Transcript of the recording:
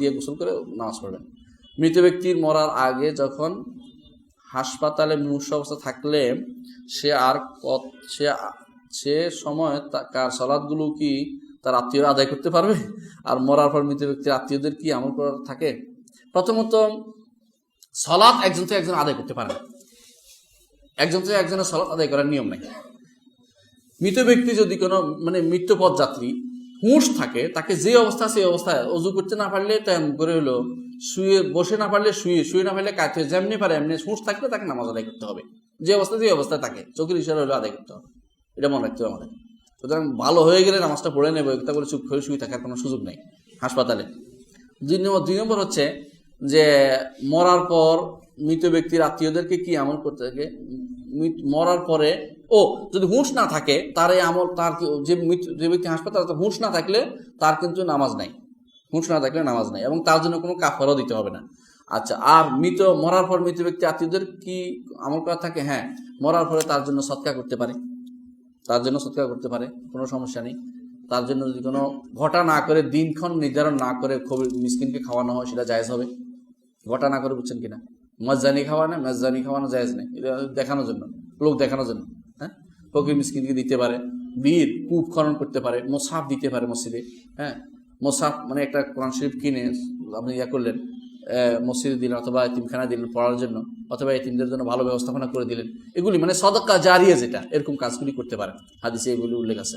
দিয়ে গোসল করে নামাজ পড়বেন। মৃত ব্যক্তির মরার আগে যখন হাসপাতালে মুমূর্ষ অবস্থা থাকলে সে আর কত, সে সে সময় তা- কার সলাদগুলো কি তার আত্মীয়রা আদায় করতে পারবে? আর মরার পর মৃত ব্যক্তির আত্মীয়দের কি আমল করার থাকে? প্রথমত সলাদ একজন তো একজন আদায় করতে পারে একজন তো একজনের সলাদ আদায় করার নিয়ম নাই। মৃত ব্যক্তি যদি কোনো মানে মৃত্যুপথ যাত্রী হুঁশ থাকে, তাকে যে অবস্থা সেই অবস্থায় অজু করতে না পারলে তেমন করে হলো, শুয়ে, বসে না পারলে শুয়ে শুয়ে না পারলে কাছে যেমনি পারে এমনি হুঁশ থাকলে তাকে নামাজ আদায় করতে হবে। যে অবস্থা যে অবস্থায় থাকে চোখের ইশারা হলে আদায় করতে হবে। এটা মনে রাখতে হবে আমাদের। সুতরাং ভালো হয়ে গেলে নামাজটা পড়ে নেবে তা করে চুপ করে শুয়ে থাকার কোনো সুযোগ নেই হাসপাতালে। দুই নম্বর দুই নম্বর হচ্ছে যে মরার পর মৃত ব্যক্তির আত্মীয়দেরকে কি আমল করতে থাকে? মরার পরে, ও, যদি হুঁশ না থাকে, তার এই আমল, তার যে যে ব্যক্তি হাসপাতালে, তার হুঁশ না থাকলে তার কিন্তু নামাজ নাই। হুঁশ না থাকলে নামাজ নাই এবং তার জন্য কোনো কাফারও দিতে হবে না। আচ্ছা আর মৃত, মরার পর মৃত ব্যক্তি আত্মীয়দের কি আমল করা থাকে? হ্যাঁ মরার পরে তার জন্য সৎকার করতে পারে। তার জন্য সৎকার করতে পারে, কোনো সমস্যা নেই। তার জন্য যদি কোনো ঘটা না করে, দিনক্ষণ নির্ধারণ না করে, খুব মিসকিনকে খাওয়ানো হয়, সেটা জায়েজ হবে। ঘটা না করে বুঝছেন কিনা? মজ্জানি খাওয়ানো, মেজজানি খাওয়ানো জায়েজ নেই এটা দেখানোর জন্য, লোক দেখানোর জন্য হ্যাঁ? ফকির মিসকিনকে দিতে পারে, বীর কূপ খনন করতে পারে, মোসাফ দিতে পারে মসজিদে হ্যাঁ? মোসাফ মানে একটা কোরআন শরীফ কিনে আপনি ইয়া করলেন মসজিদে দিলেন অথবা এতিমখানা দিলেন পড়ার জন্য, অথবা এতিমদের জন্য ভালো ব্যবস্থাপনা করে দিলেন। এগুলি মানে সদকা জারিয়ে যেটা, এরকম কাজগুলি করতে পারেন। হাদিসে এগুলি উল্লেখ আছে।